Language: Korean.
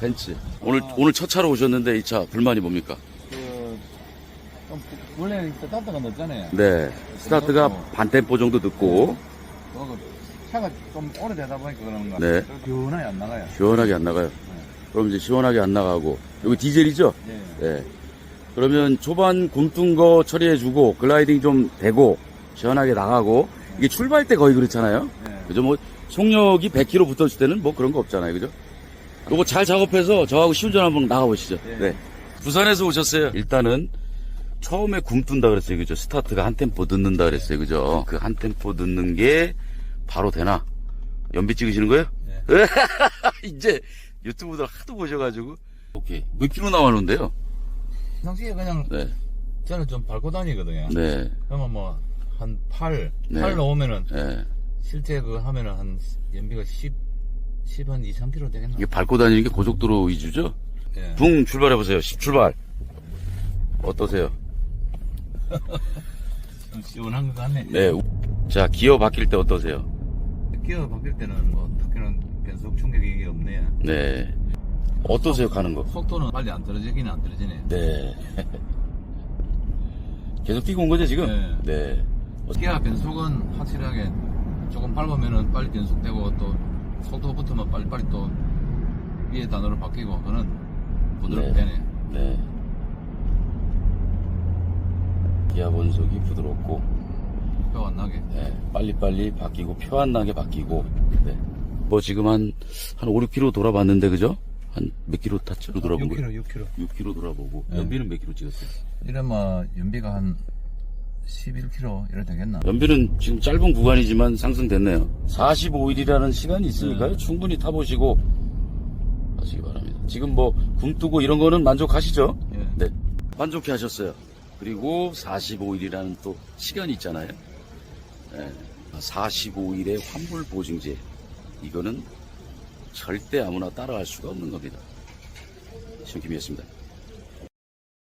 벤츠. 오늘 오늘 첫 차로 오셨는데 이 차 불만이 뭡니까? 그, 좀, 원래 스타트가 늦잖아요. 네. 스타트가 반 템포 정도 늦고 그거 차가 좀 오래되다 보니까 거 네. 시원하게 안 나가요. 시원하게 안 나가요. 그럼 이제 시원하게 안 나가고 여기 디젤이죠? 네. 네. 그러면 초반 굼뜬 거 처리해주고 글라이딩 좀 되고 시원하게 나가고 이게 출발 때 거의 그렇잖아요. 네. 그죠? 뭐 속력이 100km 붙었을 때는 뭐 그런 거 없잖아요. 그죠? 요거 잘 작업해서 저하고 시운전 한번 나가보시죠. 네. 네. 부산에서 오셨어요. 일단은 처음에 굼뜬다 그랬어요. 그죠? 스타트가 한 템포 늦는다 그랬어요. 그죠? 그 한 템포 늦는 게 바로 되나? 연비 찍으시는 거예요? 네. 이제 유튜브들 하도 보셔가지고. 오케이. 몇 킬로 나왔는데요? 평소에 그냥 네. 저는 좀 밟고 다니거든요. 네. 그러면 뭐, 한 8, 네. 8 넣으면은, 네. 실제 그 하면은 한, 연비가 10, 10, 한 2, 3km 되겠나? 이게 밟고 다니는 게 고속도로 위주죠? 예. 붕 출발해보세요. 10 출발. 어떠세요? 좀 시원한 것 같네. 네. 자, 기어 바뀔 때 어떠세요? 기어 바뀔 때는 뭐, 특히는 변속 충격이 없네요. 네. 어떠세요, 가는 거? 속도는 빨리 안 떨어지기는 안 떨어지네. 네. 계속 뛰고 온 거죠, 지금? 네. 네. 기아 변속은 확실하게 조금 밟으면은 빨리 변속되고 또 속도 붙으면 빨리빨리 또 위에 단어로 바뀌고 그는 부드럽게 네. 되네. 네. 기아 본속이 부드럽고, 표 안 나게. 네. 빨리빨리 바뀌고, 표 안 나게 바뀌고, 네. 뭐 지금 한, 한 5, 6km 돌아봤는데, 그죠? 한 몇 킬로 탔죠? 돌아본 거예요? 6km, 6km. 6km 돌아보고, 네. 연비는 몇 킬로 찍었어요? 이러면 연비가 한 11km 이래 되겠나? 연비는 지금 짧은 구간이지만 상승됐네요. 45일이라는 시간이 있으니까요. 네. 충분히 타보시고 하시기 바랍니다. 지금 뭐 굼뜨고 이런 거는 만족하시죠? 예. 네. 만족해 하셨어요. 그리고 45일이라는 또 시간이 있잖아요. 네. 45일의 환불 보증제. 이거는 절대 아무나 따라할 수가 없는 겁니다. 시험 김이었습니다.